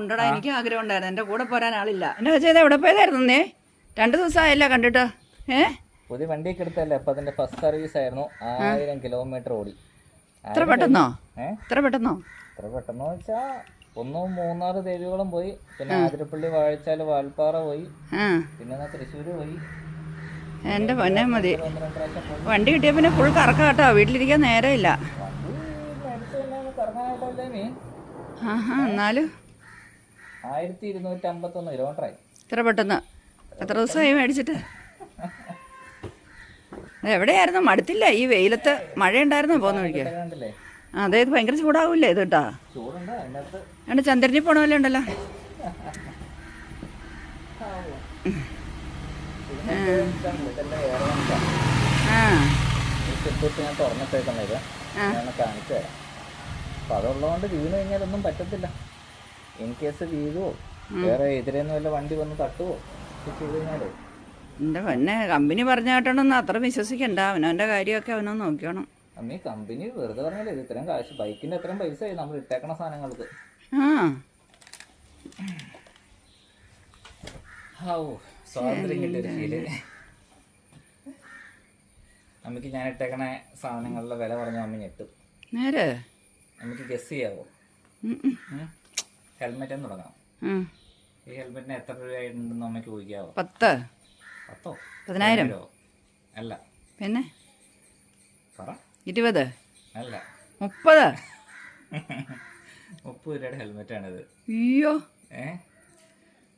ഉണ്ടടാ എനിക്ക് ആഗ്രഹം ഉണ്ടായിരുന്നു എന്റെ കൂടെ പോരാൻ ആളില്ല. എന്നാ ചെയ്താൽ എവിടെ പോയതായിരുന്നു നീ? രണ്ട് ദിവസമായില്ല കണ്ടിട്ട്. ഏ? പുതിയ വണ്ടിയൊക്കെ എടുത്തല്ലേ അപ്പൊ അതിന്റെ ഫസ്റ്റ് സർവീസ് ആയിരുന്നു. ആയിരം കിലോമീറ്റർ ഓടി. ഇത്ര പെട്ടെന്നോ? എത്ര ഇത്ര പെട്ടെന്നോ? എത്ര പെട്ടെന്ന് വെച്ചാ ഒന്നും മൂന്നാറ് തെരുവുകളും പോയി. പിന്നെ ആതിരപ്പള്ളി വാഴച്ചാൽ വാൽപ്പാറ പോയി. പിന്നെ തൃശ്ശൂര് പോയി. എന്റെ പൊന്നെ മതി. വണ്ടി കിട്ടിയ പിന്നെ ഫുൾ കറക്കാം കേട്ടോ വീട്ടിലിരിക്കാൻ നേരമില്ല. എന്നാലും ആയിരത്തി ഇരുന്നൂറ്റി അമ്പത്തൊന്ന് കിലോമീറ്റർ ആയി. ഇത്ര പെട്ടെന്ന്? എത്ര ദിവസമായി മേടിച്ചിട്ട്? എവിടെയായിരുന്നു? മടുത്തില്ല. ഈ വെയിലത്ത് മഴയുണ്ടായിരുന്നോ പോകുന്ന വഴിക്ക് അതെ ഇത് ഭയങ്കര ചൂടാവൂലേ ഇത് കേട്ടാ? രണ്ട് ചന്ദ്രനി പോണ പോലെ ഉണ്ടല്ലോ. തുറന്നിട്ടേക്കുന്നത് കാണിച്ചു തരാം അപ്പൊ അതുള്ളതുകൊണ്ട് വീണ് കഴിഞ്ഞാൽ ഒന്നും പറ്റത്തില്ല. ഇൻ കേസ് വീഴുവോ വേറെ എതിരെന്ന് വല്ല വണ്ടി വന്ന് തട്ടുവോ? ഒക്കെ ചെയ്ത് കഴിഞ്ഞാലേ. എന്റെ പൊന്നെ കമ്പനി പറഞ്ഞാട്ടണെന്ന് കേട്ടോണ്ടൊന്നും അത്ര വിശ്വസിക്കണ്ട. അവനവന്റെ കാര്യമൊക്കെ അവനൊന്ന് നോക്കണം അമ്മ കമ്പനി വെറുതെ പറഞ്ഞാലേ ഇത് ഇത്രയും കാശ് ബൈക്കിന്റെ അത്രയും പൈസ നമ്മൾ ഇട്ടേക്കണ സാധനങ്ങൾക്ക്. ആ. ഹാവൂ സ്വാതന്ത്ര്യം കിട്ടിയ ഒരു ഫീൽ അമ്മയ്ക്ക് ഞാൻ ഇട്ടേക്കണ സാധനങ്ങളുടെ വില പറഞ്ഞ അമ്മ ഞെട്ടും. നേരെ? നമുക്ക് ഗസ് ചെയ്യാവോ? ഹെൽമെറ്റ് തുടങ്ങാം ഈ ഹെൽമെറ്റിന് എത്ര രൂപയായിട്ടുണ്ടെന്ന് അമ്മയ്ക്ക് ചോദിക്കാവോ? പത്ത്. പത്തോ? പതിനായിരം? അല്ല. പിന്നെ? പറ. ഇരുപത്. അല്ല. മുപ്പത്. മുപ്പത് രൂപയുടെ ഹെൽമെറ്റാണിത്. അയ്യോ. ഏ?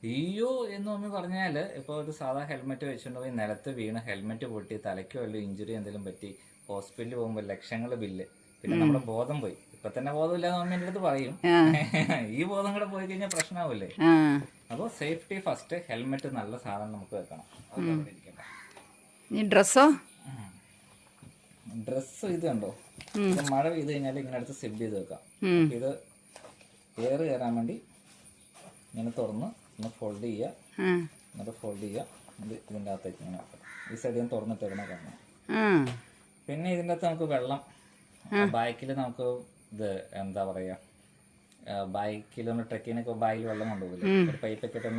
അയ്യോ എന്ന് അമ്മ പറഞ്ഞാൽ ഇപ്പൊ ഒരു സാധാ ഹെൽമെറ്റ് വെച്ചുകൊണ്ട് പോയി നിലത്ത് വീണ് ഹെൽമെറ്റ് പൊട്ടി തലയ്ക്ക് വല്ല ഇഞ്ചുറി എന്തെങ്കിലും പറ്റി ഹോസ്പിറ്റലിൽ പോകുമ്പോൾ ലക്ഷങ്ങൾ ബില്ല് പിന്നെ നമ്മുടെ ബോധം പോയി. ഇപ്പൊ തന്നെ ബോധമില്ലാന്ന് എന്റെ അടുത്ത് പറയും. ഈ ബോധം കൂടെ പോയി കഴിഞ്ഞാൽ പ്രശ്നമാവില്ലേ അപ്പോൾ സേഫ്റ്റി ഫസ്റ്റ് ഹെൽമെറ്റ് നല്ല സാധനം നമുക്ക് വെക്കണം. ഈ ഡ്രസ്സോ ഡ്രസ്സ് ഇത് കണ്ടോ? മഴ പെയ്ത് കഴിഞ്ഞാൽ ഇങ്ങനെ അടുത്ത് സിബ് ചെയ്ത് വെക്കാം. ഇത് എയർ കയറാൻ വേണ്ടി ഇങ്ങനെ തുറന്ന് ഒന്ന് ഫോൾഡ് ചെയ്യുക എന്നിട്ട് ഫോൾഡ് ചെയ്യുക ഇത് ഇതിന്റെ അകത്തേക്ക് ഇങ്ങനെ ഈ സൈഡിൽ നിന്ന് തുറന്നിട്ട് കാണണം ആ. പിന്നെ ഇതിന്റെ അകത്ത് നമുക്ക് വെള്ളം. ബാക്കിൽ നമുക്ക് ഇത് എന്താ പറയുക ബൈക്കിൽ ട്രക്കിനൊക്കെ ബാഗിൽ വെള്ളം കൊണ്ടുപോകില്ലേ? ഒരു പൈപ്പൊക്കെ ഒക്കെ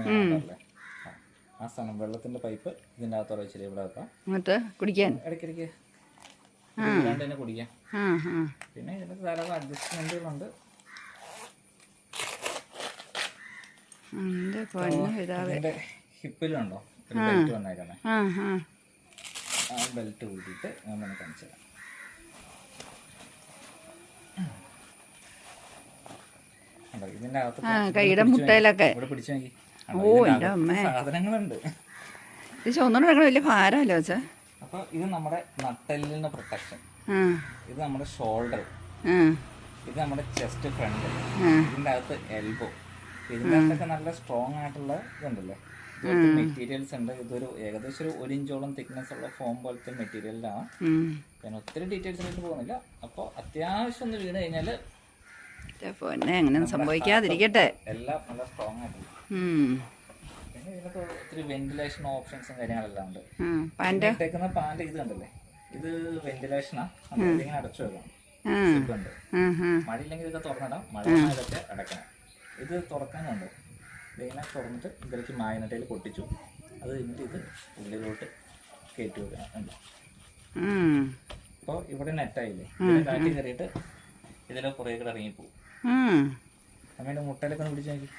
ആ. സ്ഥലം വെള്ളത്തിന്റെ പൈപ്പ് ഇതിന്റെ അകത്തോടെ വെച്ചിട്ട് ഇവിടെ വെക്കാം. കുടിക്കാൻ? ഇടയ്ക്കിടയ്ക്ക് ഇല്ലാണ്ട് തന്നെ കുടിക്കാം. പിന്നെ ഇതിനൊക്കെ ധാരാളം അഡ്ജസ്റ്റ്മെന്റുകളുണ്ട് ഹിപ്പിലുണ്ടോ? ഒരു ബെൽറ്റ് ആ ആ. ബെൽറ്റ് കൂട്ടിയിട്ട് ഞാൻ കാണിച്ചു തരാം കണ്ടോ, ഇതിന്റെ അകത്ത് ആ കൈയുടെ മുട്ടയിലൊക്കെ. ഓ എന്റെ അമ്മേ. സാധനങ്ങളുണ്ട്. ഇത് ചുവന്നോണ്ട് കിടക്കണ വലിയ ഭാരമല്ലോ വെച്ചാ അപ്പോൾ ഇത് നമ്മുടെ നട്ടെല്ലിന് പ്രൊട്ടക്ഷൻ. ഇത് നമ്മുടെ ഷോൾഡർ. ഇത് നമ്മുടെ ചെസ്റ്റ് ഫ്രണ്ട്. ആ. ഇതിന്റെ അകത്ത് എൽബോ. അകത്തൊക്കെ നല്ല സ്ട്രോങ് ആയിട്ടുള്ള ഇതുണ്ടല്ലേ? മെറ്റീരിയൽസ് ഉണ്ട്. ഇതൊരു ഏകദേശം ഒരു ഒരു ഇഞ്ചോളം തിക്നെസ് ഉള്ള ഫോം പോലത്തെ മെറ്റീരിയലിലാണ് പിന്നെ ഞാൻ ഒത്തിരി ഡീറ്റെയിൽസിലേക്ക് പോകുന്നില്ല. അപ്പോൾ അത്യാവശ്യം ഒന്ന് വീണ് കഴിഞ്ഞാൽ പൊന്നെ അങ്ങനെ സംഭവിക്കാതിരിക്കട്ടെ. എല്ലാം നല്ല സ്ട്രോങ് ആയിട്ടുണ്ട് ഉം. പിന്നെ ഇതിനൊക്കെ ഒത്തിരി വെന്റിലേഷൻ ഓപ്ഷൻസും കാര്യങ്ങളെല്ലാം ഉണ്ട്. ആ പാന്റ്? ഇട്ടേക്കുന്ന പാന്റ് ഇത് കണ്ടല്ലേ? ഇത് വെന്റിലേഷനാണ് ഇതിങ്ങനെ അടച്ചു വെക്കാം മഴയില്ലെങ്കിൽ ഇതൊക്കെ തുറന്നിടാം. മഴ ഇതൊക്കെ അടക്കണം. ഇത് തുറക്കാനുണ്ട്. ഇതിങ്ങനെ തുറന്നിട്ട് ഇതിലേക്ക് മായനട്ടയിൽ പൊട്ടിച്ചു. അത് കഴിഞ്ഞിട്ട് ഇത് ഉള്ളിലോട്ട് കയറ്റി വെക്കണം ഉണ്ട് ഉം. അപ്പോൾ ഇവിടെ നെറ്റായില്ലേ കാറ്റ് കയറിയിട്ട് ഇതിലെ കുറേ കൂടെ ഇറങ്ങിപ്പോവും. അമ്മേന്റെ മുട്ടയിലൊക്കെ ഒന്ന് പിടിച്ച് നോക്കി.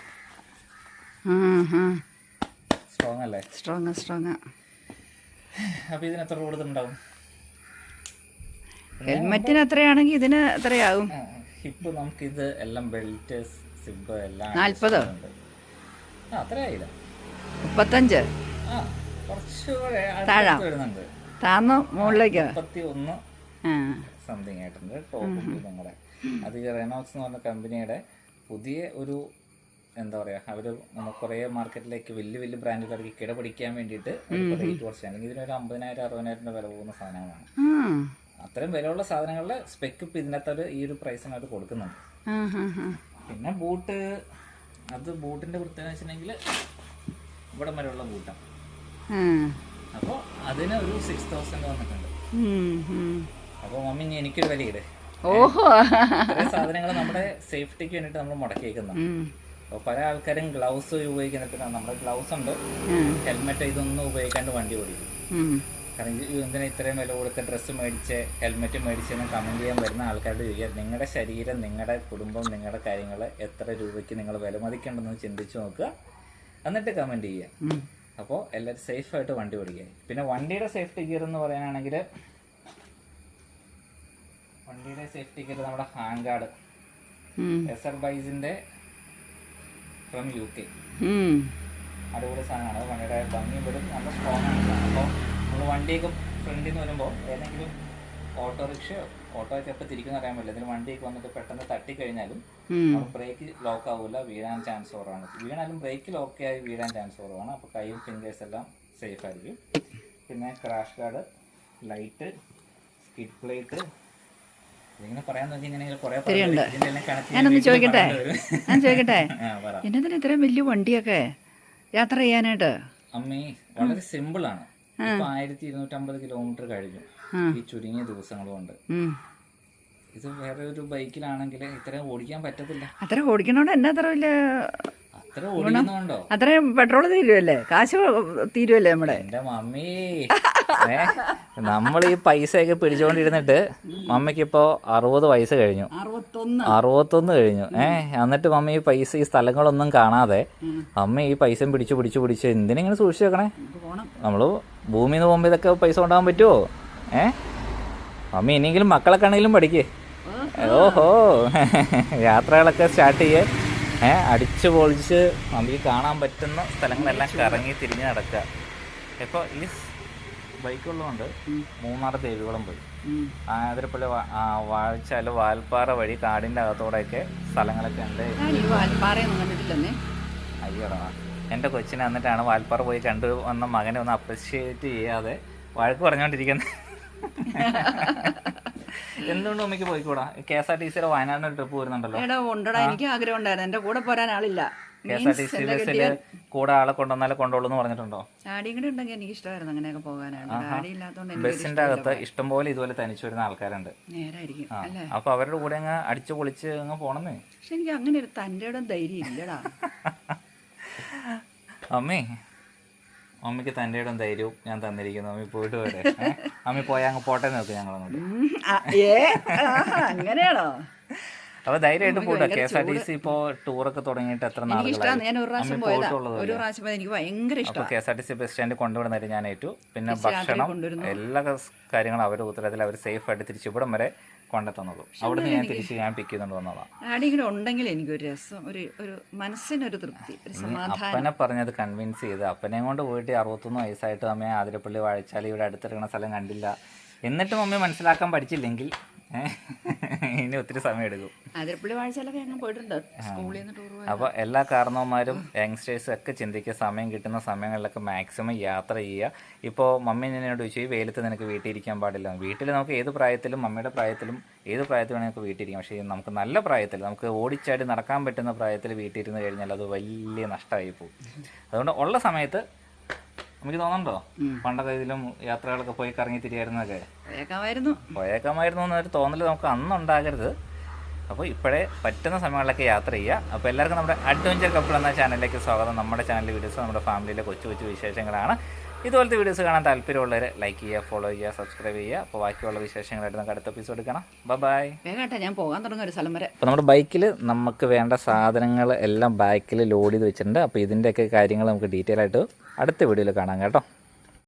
സ്ട്രോങ് അല്ലേ? സ്ട്രോങ് സ്ട്രോങ് അപ്പോൾ ഇതിന് എത്ര കൊടുത്തിട്ടുണ്ടാവും ഹെൽമെറ്റിന് എത്രയാണെങ്കിൽ ഇതിന് എത്രയാവും? ഹിപ്പ് നമുക്ക് ഇത് എല്ലാം ബെൽറ്റ് സിബ് എല്ലാം നാൽപ്പതോ? അത്രയായില്ല മുപ്പത്തഞ്ച്? ആ കുറച്ചുകൂടെ വരുന്നുണ്ട്. താന്നോ മുകളിലേക്ക്? മുപ്പത്തി ഒന്ന് സംതിങ് ആയിട്ടുണ്ട്. ടോപ്പ് കൂടെ അത് ഈ റെനോക്സ് എന്ന് പറഞ്ഞ കമ്പനിയുടെ പുതിയ ഒരു എന്താ പറയുക അവർ കുറേ മാർക്കറ്റിലേക്ക് വലിയ വലിയ ബ്രാൻഡുകാർക്ക് കിട പിടിക്കാൻ വേണ്ടിയിട്ട് റേറ്റ് കുറച്ച് അല്ലെങ്കിൽ ഇതിനൊരു അമ്പതിനായിരം അറുപതിനായിരം രൂപ വില പോകുന്ന സാധനങ്ങളാണ്. അത്രയും വിലയുള്ള സാധനങ്ങളുടെ സ്പെക്ക് ഇപ്പം ഇതിനകത്ത് ഒരു ഈ ഒരു പ്രൈസിന് അവർ കൊടുക്കുന്നുണ്ട്. പിന്നെ ബൂട്ട് അത് ബൂട്ടിന്റെ പ്രത്യേകത വെച്ചിട്ടുണ്ടെങ്കിൽ ഇവിടെ വരെയുള്ള ബൂട്ടാണ് അപ്പോൾ അതിന് ഒരു സിക്സ് തൗസൻഡ് വന്നിട്ടുണ്ട്. അപ്പോൾ മമ്മി എനിക്കൊരു വിലയിട് ഓഹോ സാധനങ്ങൾ നമ്മുടെ സേഫ്റ്റിക്ക് വേണ്ടിട്ട് നമ്മൾ മുടക്കിയേക്കുന്ന പല ആൾക്കാരും ഗ്ലൗസ് ഉപയോഗിക്കുന്നിട്ട് നമ്മുടെ ഗ്ലൗസ് ഉണ്ട്. ഹെൽമെറ്റ് ഇതൊന്നും ഉപയോഗിക്കാണ്ട് വണ്ടി ഓടിക്കും. കാരണം എന്തിനാ ഇത്രയും വില കൊടുത്ത് ഡ്രസ്സ് മേടിച്ച് ഹെൽമെറ്റ് മേടിച്ചെന്ന് കമന്റ് ചെയ്യാൻ വരുന്ന ആൾക്കാരുടെ ചോദിക്കുക നിങ്ങളുടെ ശരീരം നിങ്ങളുടെ കുടുംബം നിങ്ങളുടെ കാര്യങ്ങൾ എത്ര രൂപയ്ക്ക് നിങ്ങൾ വിലമതിക്കേണ്ടെന്ന് ചിന്തിച്ച് നോക്കുക. എന്നിട്ട് കമന്റ് ചെയ്യുക. അപ്പോൾ എല്ലാവരും സേഫായിട്ട് വണ്ടി ഓടിക്കുക. പിന്നെ വണ്ടിയുടെ സേഫ്റ്റി ഗിയർ എന്ന് പറയാനാണെങ്കിൽ വണ്ടിയുടെ സേഫ്റ്റി ഗിയർ നമ്മുടെ ഹാങ് കാർഡ് ഉം. എസ് എർ ബൈസിന്റെ ഫ്രം യു കെ. അടിപൊളി സാധനമാണ്. അത് വണ്ടിയുടെ ഭംഗി വിടും നല്ല സ്ട്രോങ് ആണ്. അപ്പോൾ നമ്മൾ വണ്ടിയൊക്കെ ഫ്രണ്ടിൽ നിന്ന് വരുമ്പോൾ ഏതെങ്കിലും ഓട്ടോറിക്ഷയോ ഓട്ടോ ഒക്കെ എപ്പോൾ തിരിക്കുന്ന അറിയാൻ പറ്റില്ല. ഇതിന് വണ്ടിയൊക്കെ വന്നിട്ട് പെട്ടെന്ന് തട്ടിക്കഴിഞ്ഞാലും. ബ്രേക്ക് ലോക്ക് ആവില്ല വീഴാൻ ചാൻസ് കുറവാണ്. വീണാലും ബ്രേക്ക് ലോക്ക് ആയി വീഴാൻ ചാൻസ് കുറവാണ്. അപ്പോൾ കൈയും ഫിംഗേഴ്സ് എല്ലാം സേഫ് ആയിരിക്കും. പിന്നെ crash guard light skid plate ഇതിങ്ങനെ പറയാൻ നോക്കി ഇങ്ങനെ കുറേ ഒത്തിരിയുണ്ട്. ഞാനൊന്ന് ചോദിക്കട്ടെ. ഞാൻ ചോദിക്കട്ടെ? എന്നതിന് ഇത്രയും വലിയ വണ്ടിയൊക്കെ യാത്ര ചെയ്യാനായിട്ട്? അമ്മേ വളരെ സിമ്പിൾ ആണ് ആയിരത്തി ഇരുന്നൂറ്റമ്പത് കിലോമീറ്റർ കഴിഞ്ഞു. ഈ ചുരുങ്ങിയ ദിവസങ്ങൾ കൊണ്ട്. ഇത് വേറെ ഒരു ബൈക്കിലാണെങ്കിൽ ഇത്രയും ഓടിക്കാൻ പറ്റത്തില്ല. അത്ര ഓടിക്കണോണ്ട് എന്നാ അത്ര വലിയ അത്രയും പെട്രോൾ തീരുവല്ലേ? കാശ് തീരുവല്ലേ നമ്മുടെ? എന്റെ മമ്മി. നമ്മൾ ഈ പൈസയൊക്കെ പിടിച്ചുകൊണ്ടിരുന്നിട്ട് മമ്മിക്ക് ഇപ്പോ അറുപത് വയസ്സ് കഴിഞ്ഞു. അറുപത്തൊന്ന്. കഴിഞ്ഞു. ഏ? എന്നിട്ട് മമ്മി ഈ പൈസ ഈ സ്ഥലങ്ങളൊന്നും കാണാതെ അമ്മ ഈ പൈസ പിടിച്ചു പിടിച്ചു പിടിച്ച് എന്തിനിങ്ങനെ സൂക്ഷിച്ചു വെക്കണേ? നമ്മൾ ഭൂമിയിൽ നിന്ന് പോകുമ്പോൾ ഇതൊക്കെ പൈസ കൊണ്ടാൻ പറ്റുമോ ഏ? മമ്മി ഇനിയെങ്കിലും മക്കളൊക്കെ ആണെങ്കിലും പഠിക്കേ. ഓഹോ. യാത്രകളൊക്കെ സ്റ്റാർട്ട് ചെയ്യേ. ഏ അടിച്ചു പൊളിച്ച് നമുക്ക് കാണാൻ പറ്റുന്ന സ്ഥലങ്ങളെല്ലാം കറങ്ങി തിരിഞ്ഞ് നടക്കുക. ഇപ്പോൾ ഈ ബൈക്കുള്ളതുകൊണ്ട് മൂന്നാർ ദേവികുളം പോയി. ആതിരപ്പള്ളി വാഴച്ചാൽ വാൽപ്പാറ വഴി കാടിന്റെ അകത്തോടെയൊക്കെ സ്ഥലങ്ങളൊക്കെ ഉണ്ട്. അയ്യോടാ എന്റെ അയ്യടാ. എന്റെ കൊച്ചിനെ എന്നിട്ടാണ് വാൽപ്പാറ പോയി കണ്ടു വന്ന മകനെ ഒന്ന് അപ്രിഷ്യേറ്റ് ചെയ്യാതെ വഴക്ക് പറഞ്ഞുകൊണ്ടിരിക്കുന്നത് എന്തുകൊണ്ട് ഉമ്മയ്ക്ക് പോയിക്കൂടാ? കെ എസ് ആർ ടി സിയുടെ വയനാടിന് ട്രിപ്പ് വരുന്നുണ്ടല്ലോ. എടാ ഉണ്ടടാ എനിക്ക് ആഗ്രഹം ഉണ്ടായിരുന്നു എന്റെ കൂടെ പോരാൻ ആളില്ല. K S R T C ബസ്സിൽ കൂടെ ആളെ കൊണ്ടുവന്നാലേ കൊണ്ടുള്ളൂ എന്ന് പറഞ്ഞിട്ടുണ്ടോ? ആടിയും കൂടെ ഉണ്ടെങ്കിൽ എനിക്ക് ഇഷ്ടമായിരുന്നു അങ്ങനെയൊക്കെ പോകാനാണ് ഇല്ലാത്തതുകൊണ്ട് ബസ്സിന്റെ അകത്ത് ഇഷ്ടംപോലെ ഇതുപോലെ തനിച്ചു വരുന്ന ആൾക്കാരുണ്ട്. നേരായിരിക്കും അല്ലേ? അപ്പൊ അവരുടെ കൂടെ അങ്ങ് അടിച്ചു പൊളിച്ച് അങ്ങ് പോണെന്നേ. പക്ഷെ എനിക്ക് അങ്ങനെ ഒരു തന്റെ ഇടം ധൈര്യം ഇല്ലടാ അമ്മേ അമ്മയ്ക്ക് തന്റെ ഇടം ധൈര്യവും ഞാൻ തന്നിരിക്കുന്നു. അമ്മ പോയിട്ട് വരെ അമ്മ പോയാൽ അങ്ങ് പോട്ടെ നോക്കി ഞങ്ങൾ അങ്ങനെയാണോ? അപ്പൊ ധൈര്യമായിട്ട് പോട്ടെ. K S R T C ഇപ്പോ ടൂറൊക്കെ തുടങ്ങിയിട്ട് എത്ര ഒരു പ്രാവശ്യം എനിക്ക് ഭയങ്കര ഇഷ്ടം. K S R T C bus സ്റ്റാൻഡിൽ കൊണ്ടുവിടുന്നതായിട്ട് ഞാൻ ഏറ്റു. പിന്നെ ഭക്ഷണം എല്ലാ കാര്യങ്ങളും അവരുടെ ഉത്തരത്തിൽ അവർ സേഫ് ആയിട്ട് തിരിച്ചു ഇവിടം വരെ കൊണ്ടെത്തുന്നത്. നിന്ന് ഞാൻ തിരിച്ച് ഞാൻ പിക്ക് ചെയ്തുകൊണ്ട് വന്നതാണ് ആരെങ്കിലും ഉണ്ടെങ്കിൽ എനിക്കൊരു രസം ഒരു ഒരു മനസ്സിനൊരു തൃപ്തി ഒരു സമാധാനം. അപ്പനെ പറഞ്ഞത് കൺവിൻസ് ചെയ്ത് അപ്പനെ കൊണ്ട് പോയിട്ട് അറുപത്തൊന്ന് വയസ്സായിട്ട് അമ്മയെ ആതിരപ്പള്ളി വാഴച്ചാൽ ഇവിടെ അടുത്തിറങ്ങുന്ന സ്ഥലം കണ്ടില്ല. എന്നിട്ടും അമ്മയെ മനസ്സിലാക്കാൻ പഠിച്ചില്ലെങ്കിൽ ഇനി ഒത്തിരി സമയം എടുക്കും അതിരപ്പള്ളി വാഴ്ചയിലൊക്കെ ഞങ്ങൾ പോയിട്ടുണ്ട്. സ്കൂളിൽ നിന്ന് ടൂർ പോയി അപ്പോൾ എല്ലാ കാരണവന്മാരും യങ്സ്റ്റേഴ്സും ഒക്കെ ചിന്തിക്കുക സമയം കിട്ടുന്ന സമയങ്ങളിലൊക്കെ മാക്സിമം യാത്ര ചെയ്യുക. ഇപ്പോൾ മമ്മി എന്നോട് ചോദിച്ചു ഈ വെയിലത്ത് നിനക്ക് വീട്ടിൽ ഇരിക്കാൻ പാടില്ല? വീട്ടിൽ നമുക്ക് ഏത് പ്രായത്തിലും മമ്മിയുടെ പ്രായത്തിലും ഏത് പ്രായത്തിൽ വേണമെങ്കിൽ നമുക്ക് വീട്ടിലിരിക്കാം പക്ഷേ നമുക്ക് നല്ല പ്രായത്തിൽ നമുക്ക് ഓടിച്ചാടി നടക്കാൻ പറ്റുന്ന പ്രായത്തിൽ വീട്ടിൽ ഇരുന്ന് കഴിഞ്ഞാൽ അത് വലിയ നഷ്ടമായി പോകും. അതുകൊണ്ട് ഉള്ള സമയത്ത് നമുക്ക് തോന്നണ്ടോ പണ്ടൊക്കെ ഇതിലും യാത്രകളൊക്കെ പോയി കറങ്ങി തിരിയായിരുന്നൊക്കെ പോയേക്കാമായിരുന്നു. പോയേക്കാമായിരുന്നു എന്നൊരു തോന്നൽ നമുക്ക് അന്നുണ്ടാകരുത്. അപ്പോൾ ഇപ്പോഴേ പറ്റുന്ന സമയങ്ങളിലൊക്കെ യാത്ര ചെയ്യുക. അപ്പോൾ എല്ലാവർക്കും നമ്മുടെ അഡ്വഞ്ചർ കപ്പിൾ എന്ന ചാനലിലേക്ക് സ്വാഗതം. നമ്മുടെ ചാനലിലെ വീഡിയോസ് നമ്മുടെ ഫാമിലിയിലെ കൊച്ചു കൊച്ചു വിശേഷങ്ങളാണ്. ഇതുപോലത്തെ വീഡിയോസ് കാണാൻ താല്പര്യമുള്ളവർ ലൈക്ക് ചെയ്യുക ഫോളോ ചെയ്യുക സബ്സ്ക്രൈബ് ചെയ്യുക. അപ്പോൾ ബാക്കിയുള്ള വിശേഷങ്ങളായിട്ട് നമുക്ക് അടുത്ത എപ്പിസോഡ് കാണാം. ബൈ വേഗാട്ടെ ഞാൻ പോകാൻ തുടങ്ങുന്ന ഒരു സ്ഥലം വരെ. അപ്പോൾ നമ്മുടെ ബൈക്കിൽ നമുക്ക് വേണ്ട സാധനങ്ങൾ എല്ലാം ബാക്കിൽ ലോഡ് ചെയ്ത് വെച്ചിട്ടുണ്ട്. അപ്പോൾ ഇതിന്റെയൊക്കെ കാര്യങ്ങൾ നമുക്ക് ഡീറ്റെയിൽ ആയിട്ട് അടുത്ത വീഡിയോയിൽ കാണാം കേട്ടോ.